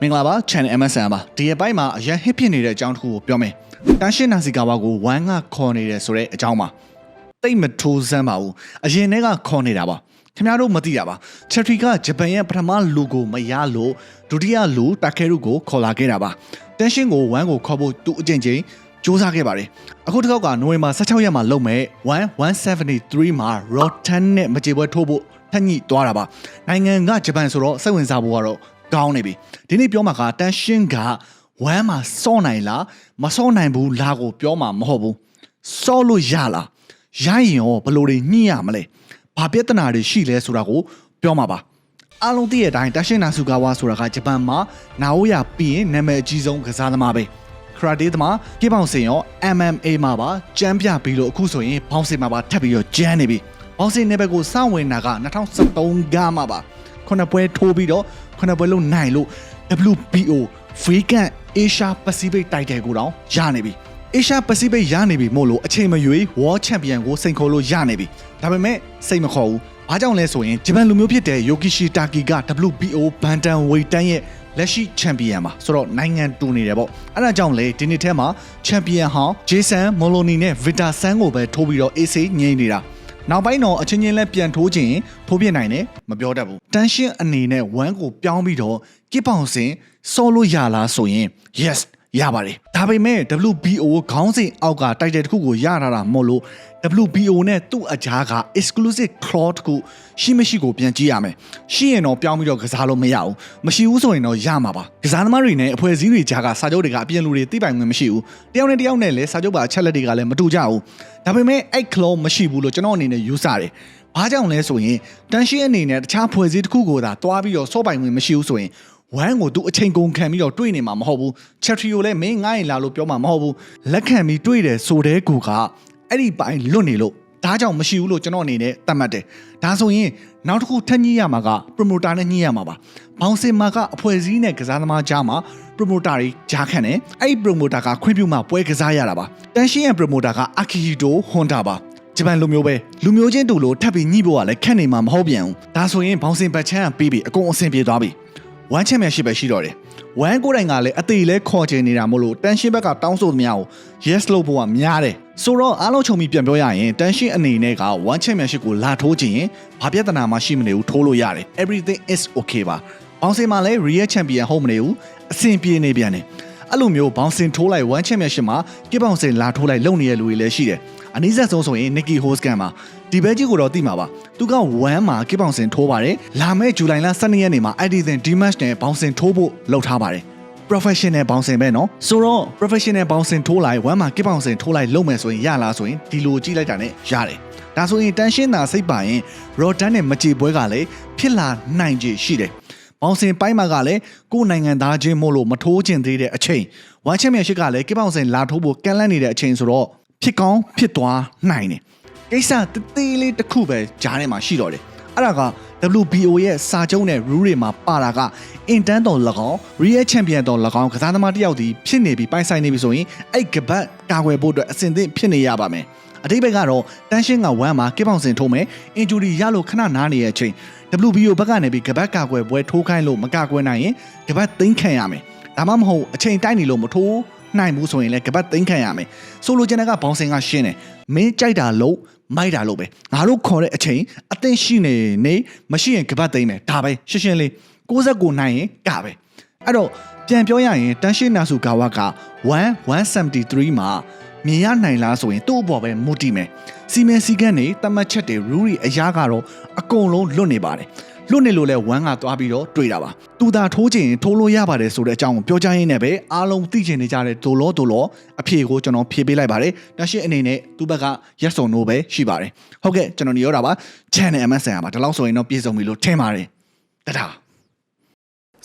မင်္ဂလာပါ channel MSN ပါဒီရက်ပိုင်းမှာအရင် hit ဖြစ်နေတဲ့အကြောင်းတစ်ခုကိုပြောမယ်တန်ရှင်းနာစီကာဝါကိုဝမ်ကခေါ်နေတယ်ဆိုတဲ့အကြောင်းပါတိတ်မထိုးစမ်းပါဘူးအရင်တည်းကခေါ်နေတာပါခင်ဗျားတို့မသိတာပါချက်ထရီကဂျပန်ရဲ့ပထမလူကိုမရလို့ဒုတိယလူတာခဲရုကိုခေါ်လာခဲ့တာပါတန်ရှင်းကိုဝမ်ကိုခေါ်ဖို့သူအကျင့်ချင်းစူးစမ်းခဲ့ပါတယ်အခုတစ်ခေါက်ကနိုဝင်ဘာ16ရက်မှာလုပ်မဲ့1173မှာ Rotten နဲ့မကြေပွဲထိုးဖို့ထက်ညှိသွားတာပါနိုင်ငံကဂျပန်ဆိုတော့စိတ်ဝင်စားဖို့ကတော့ ကောင်းနေပြီဒီနေ့ပြောမှာကတန်ရှင်းကဝမ်းမှာစော့နိုင်လားမစော့နိုင်ဘူးလားကိုပြောမှာမဟုတ်ဘူးစော့လို့ရလားရရင်ရောဘယ်လိုတွေညှိရမလဲဘာပြဿနာတွေရှိလဲဆိုတာကိုပြောမှာပါအားလုံးသိတဲ့အတိုင်းတန်ရှင်းနာဆူကာဝါဆိုတာကဂျပန်မှာနာအိုယာပြီးရင်နာမည်အကြီးဆုံးကစားသမားပဲခရာတေးသမားကိပောင်စင်ရော MMA မှာပါကျမ်းပြပြီးလို့အခုဆိုရင်ဘောင်းစင်မှာပါထပ်ပြီးတော့ကျန်းနေပြီဘောင်းစင်နယ်ဘက်ကိုစဝင်တာက2013ကမှပါခုနှစ်ပွဲထိုးပြီးတော့ ခုနှစ်ပွဲလုံးနိုင်လို့ WBO Vegan Asia Pacific Title ကိုတောင်ရနေပြီ Asia Pacific ရနေပြီမို့လို့အချိန်မရွေး World Champion ကိုစိန်ခေါ်လို့ရနေပြီဒါပေမဲ့စိတ်မခေါ်ဘူးဘာကြောင့်လဲဆိုရင်ဂျပန်လူမျိုးဖြစ်တဲ့ Yokishi Taki က WBO Bantamweight တန်းရဲ့လက်ရှိချန်ပီယံပါဆိုတော့နိုင်ငံတူနေတယ်ပေါ့အဲ့ဒါကြောင့်လေဒီနှစ်ထဲမှာချန်ပီယံဟောင်းဂျေဆန်မိုလိုနီနဲ့ဗစ်တာဆန်ကိုပဲထိုးပြီးတော့ AC ငိမ့်နေတာ နောက်ပိုင်းတော့အချင်းချင်းလဲပြန်ထိုးခြင်းထိုးပြနိုင်တယ်မပြောတတ်ဘူးတန်ရှင်းအနေနဲ့ဝမ်းကိုပြောင်းပြီးတော့ကိပောင်စင်စောလို့ရလားဆိုရင် yes ရပါတယ်ဒါပေမဲ့ WBO ခေါင်းစဉ်အောက်ကတိုက်တဲ့တစ်ခုကိုရထားတာမို့လို့ WBO နဲ့သူ့အကြားက exclusive clause တစ်ခုရှိမရှိကိုပြန်ကြည့်ရမယ်ရှိရင်တော့ပြောင်းပြီးတော့ကစားလို့မရဘူးမရှိဘူးဆိုရင်တော့ရမှာပါကစားသမားတွေနဲ့အဖွဲ့အစည်းတွေကြားကစာချုပ်တွေကအပြင်လူတွေသိပိုင်ခွင့်မရှိဘူးတယောက်နဲ့တယောက်နဲ့လည်းစာချုပ်ပါအချက်လက်တွေကလည်းမတူကြဘူးဒါပေမဲ့အဲ့ clause မရှိဘူးလို့ကျွန်တော်အနေနဲ့ယူဆတယ်ဘာကြောင့်လဲဆိုရင်တန်ရှင်းအနေနဲ့တခြားဖွဲ့စည်းတစ်ခုကိုသာတွားပြီးတော့စောပိုင်ဝင်မရှိဘူးဆိုရင် ဝမ်းကိုသူအချိန်ကုန်ခံပြီးတော့တွေ့နေမှာမဟုတ်ဘူးချက်ထရီကိုလည်းမင်းငားရင်လာလို့ပြောမှာမဟုတ်ဘူးလက်ခံပြီးတွေ့တယ်ဆိုတဲ့ကူကအဲ့ဒီပိုင်းလွတ်နေလို့ဒါကြောင့်မရှိဘူးလို့ကျွန်တော်အနေနဲ့သတ်မှတ်တယ်ဒါဆိုရင်နောက်တစ်ခုထပ်ညှိရမှာက promoter နဲ့ညှိရမှာပါဘောင်စင်မာကအဖွဲ့အစည်းနဲ့ကစားသမားကြားမှာ promoter တွေကြားခံတယ်အဲ့ဒီ promoter ကခွင့်ပြုမှပွဲကစားရတာပါတန်ရှင်းရဲ့ promoter က Akihito Honda ပါဂျပန်လူမျိုးပဲလူမျိုးချင်းတူလို့ထပ်ပြီးညှိဖို့ကလည်းခက်နေမှာမဟုတ်ပြန်ဘူးဒါဆိုရင်ဘောင်စင်ပတ်ချမ်းကပြီးပြီအကုန်အဆင်ပြေသွားပြီ ဝမ်းချန်ပီယံရှစ်ပဲရှိတော့တယ်ဝမ်းကိုယ်တိုင်ကလည်းအသေးလဲခေါ်ချင်နေတာမို့လို့တန်ရှင်းဘက်ကတောင်းဆိုသမျှကို yes လို့ဖို့ကများတယ်ဆိုတော့အားလုံးချုံပြီးပြန်ပြောရရင်တန်ရှင်းအနေနဲ့ကဝမ်းချန်ပီယံရှစ်ကိုလာထိုးချင်ရင်ဘာပြဿနာမှရှိမနေဘူးထိုးလို့ရတယ် everything is okay ပါဘောင်စင်မှာလည်း real champion ဟုတ်မနေဘူးအဆင်ပြေနေပြန်တယ် အဲ့လိုမျိုးဘောင်စင်ထိုးလိုက်ဝမ်းချန်ပီယံရှစ်မှာကိဘောင်စင်လာထိုးလိုက်လုံနေတဲ့လူတွေလည်းရှိတယ်အနည်းဆက်ဆုံးဆိုရင် Nicky Hoskan ပါဒီဘဲကြီးကိုတော့သိမှာပါသူက1မှာကိပောင်စင်ထိုးပါတယ်လာမယ့်ဇူလိုင်လ12ရက်နေ့မှာ Edison Dimash နဲ့ဘောင်စင်ထိုးဖို့လုပ်ထားပါတယ် professional ဘောင်စင်ပဲเนาะဆိုတော့ professional ဘောင်စင်ထိုးလိုက်1မှာကိပောင်စင်ထိုးလိုက်လုပ်မယ်ဆိုရင်ရလားဆိုရင်ဒီလိုကြည့်လိုက်တာနဲ့ရတယ်ဒါဆိုရင်တန်ရှင်းတာစိတ်ပါရင် Rodan နဲ့မကြေပွဲကလည်းဖြစ်လာနိုင်ခြေရှိတယ် ဘောင်စင်ပိုင်းမှာကလည်းကိုယ်နိုင်ငံသားချင်းမို့လို့မထိုးကျင်သေးတဲ့အချိန်ဝမ်ချန်ပီယံရှစ်ကလည်းကိပောင်စင်လာထိုးဖို့ကန့်လန့်နေတဲ့အချိန်ဆိုတော့ဖြစ်ကောင်းဖြစ်သွားနိုင်တယ်ကိစ္စတသေးလေးတစ်ခုပဲကြားထဲမှာရှိတော့တယ်အဲ့ဒါက WBO ရဲ့စာချုပ်နဲ့ rule တွေမှာပါတာကအင်တန်းတော်၎င်း Real Champion တော်၎င်းကစားသမားတစ်ယောက်ဒီဖြစ်နေပြီးပိုင်ဆိုင်နေပြီဆိုရင်အဲ့ကပတ်ကာကွယ်ဖို့အတွက်အစဉ်သင့်ဖြစ်နေရပါမယ်အတိတ်ဘက်ကတော့တန်းရှင်းကဝမ်းမှာကိပောင်စင်ထိုးမယ်အင်ဂျူရီရလို့ခဏနားနေတဲ့အချိန် WBO ဘက်ကနေပြီးကပတ်ကာကွယ်ပွဲထိုးခိုင်းလို့မကာကွယ်နိုင်ရင်ကပတ်သိမ်းခံရမယ်ဒါမှမဟုတ်အချိန်တိုက်နေလို့မထိုးနိုင်ဘူးဆိုရင်လည်းကပတ်သိမ်းခံရမယ်ဆိုလိုချင်တဲ့ကဘောင်စင်ကရှင်းတယ်မင်းကြိုက်တာလို့မိုက်တာလို့ပဲငါတို့ခေါ်တဲ့အချိန်အသင့်ရှိနေနေမရှိရင်ကပတ်သိမ်းမယ်ဒါပဲရှင်းရှင်းလေး69နိုင်ရင်ကပဲအဲ့တော့ပြန်ပြောရရင်တန်ရှင်းနာစုဂါဝက1173မှာ မြင်ရနိုင်လားဆိုရင်သူ့အပေါ်ပဲမူတည်မယ်စီမံစည်းကမ်းတွေတတ်မှတ်ချက်တွေ rule တွေအရာကတော့အကုန်လုံးလွတ်နေပါတယ်လွတ်နေလို့လဲဝမ်းကသွားပြီးတော့တွေ့တာပါသူသာထိုးချင်ထိုးလို့ရပါတယ်ဆိုတဲ့အကြောင်းကိုပြောကြရင်းနဲ့ပဲအားလုံးသိချင်နေကြတဲ့ဒိုလောဒိုလောအဖြေကိုကျွန်တော်ဖြေပေးလိုက်ပါတယ်တရှိအနေနဲ့သူ့ဘက်က yes or no ပဲရှိပါတယ်ဟုတ်ကဲ့ကျွန်တော်ညောတာပါ channel MSN ပါဒါလောက်ဆိုရင်တော့ပြည့်စုံပြီလို့ထင်ပါတယ်တဒါ